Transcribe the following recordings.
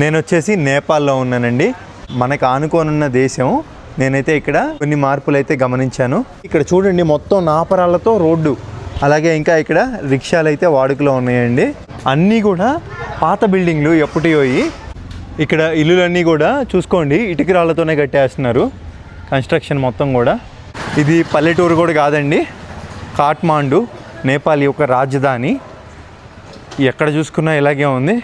నేను వచ్చేసి నేపాల్లో ఉన్నానండి. మనకు ఆనుకోనున్న దేశం. నేనైతే ఇక్కడ కొన్ని మార్పులు అయితే గమనించాను. ఇక్కడ చూడండి మొత్తం నాపరాలతో రోడ్డు. అలాగే ఇంకా ఇక్కడ రిక్షాలు అయితే వాడుకలో ఉన్నాయండి. అన్నీ కూడా పాత బిల్డింగ్లు ఎప్పటియోయి. ఇక్కడ ఇల్లులన్నీ కూడా చూసుకోండి ఇటుక రాళ్ళతోనే కట్టేస్తున్నారు. కన్స్ట్రక్షన్ మొత్తం కూడా. ఇది పల్లెటూరు కూడా కాదండి. కాట్మాండు నేపాల్ యొక్క రాజధాని. ఎక్కడ చూసుకున్నా ఇలాగే ఉంది.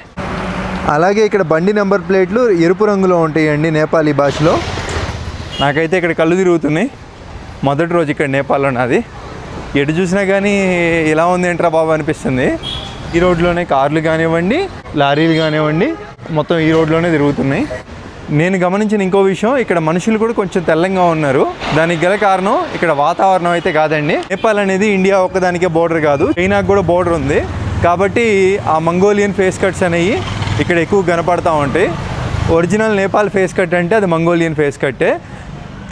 అలాగే ఇక్కడ బండి నెంబర్ ప్లేట్లు ఎరుపు రంగులో ఉంటాయండి నేపాలీ భాషలో. నాకైతే ఇక్కడ కళ్ళు తిరుగుతున్నాయి. మొదటి రోజు ఇక్కడ నేపాల్లో నాది. ఎటు చూసినా కానీ ఇలా ఉంది ఏంట్రా బాబు అనిపిస్తుంది. ఈ రోడ్లోనే కార్లు కానివ్వండి లారీలు కానివ్వండి మొత్తం ఈ రోడ్లోనే తిరుగుతున్నాయి. నేను గమనించిన ఇంకో విషయం ఇక్కడ మనుషులు కూడా కొంచెం తెల్లంగా ఉన్నారు. దానికి గల కారణం ఇక్కడ వాతావరణం అయితే కాదండి. నేపాల్ అనేది ఇండియా ఒక్కదానికే బోర్డర్ కాదు. చైనాకు కూడా బోర్డర్ ఉంది. కాబట్టి ఆ మంగోలియన్ ఫేస్ కట్స్ అనేవి ఇక్కడ ఎక్కువ కనపడతా ఉంటాయి ఒరిజినల్ నేపాల్ ఫేస్ కట్ అంటే అది మంగోలియన్ ఫేస్ కట్టే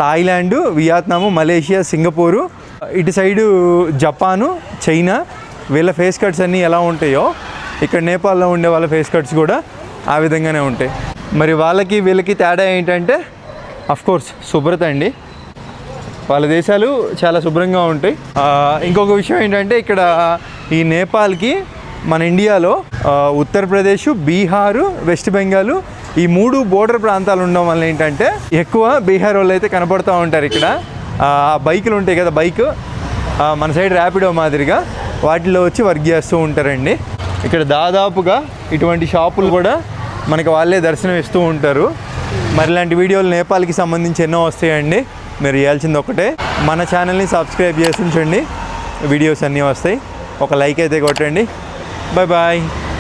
థాయిలాండ్ వియత్నాము మలేషియా సింగపూరు ఇటు సైడు జపాను చైనా వీళ్ళ ఫేస్ కట్స్ అన్నీ ఎలా ఉంటాయో ఇక్కడ నేపాల్లో ఉండే వాళ్ళ ఫేస్ కట్స్ కూడా ఆ విధంగానే ఉంటాయి. మరి వాళ్ళకి వీళ్ళకి తేడా ఏంటంటే కోర్స్ శుభ్రత అండి. వాళ్ళ దేశాలు చాలా శుభ్రంగా ఉంటాయి. ఇంకొక విషయం ఏంటంటే ఇక్కడ ఈ నేపాల్కి మన ఇండియాలో ఉత్తరప్రదేశ్ బీహారు వెస్ట్ బెంగాల్ ఈ మూడు బోర్డర్ ప్రాంతాలు ఉండడం వల్ల ఏంటంటే ఎక్కువ బీహార్ వాళ్ళు అయితే కనపడుతూ ఉంటారు ఇక్కడ. ఆ బైకులు ఉంటాయి కదా బైక్. మన సైడ్ ర్యాపిడో మాదిరిగా వాటిలో వచ్చి వర్క్ చేస్తూ ఉంటారండి. ఇక్కడ దాదాపుగా ఇటువంటి షాపులు కూడా మనకి వాళ్ళే దర్శనం ఇస్తూ ఉంటారు. మరి ఇలాంటి వీడియోలు నేపాల్కి సంబంధించి ఎన్నో వస్తాయండి. మీరు చేయాల్సింది ఒకటే. మన ఛానల్ని సబ్స్క్రైబ్ చేసి ఉంచండి. వీడియోస్ అన్నీ వస్తాయి. ఒక లైక్ అయితే కొట్టండి. Bye-bye.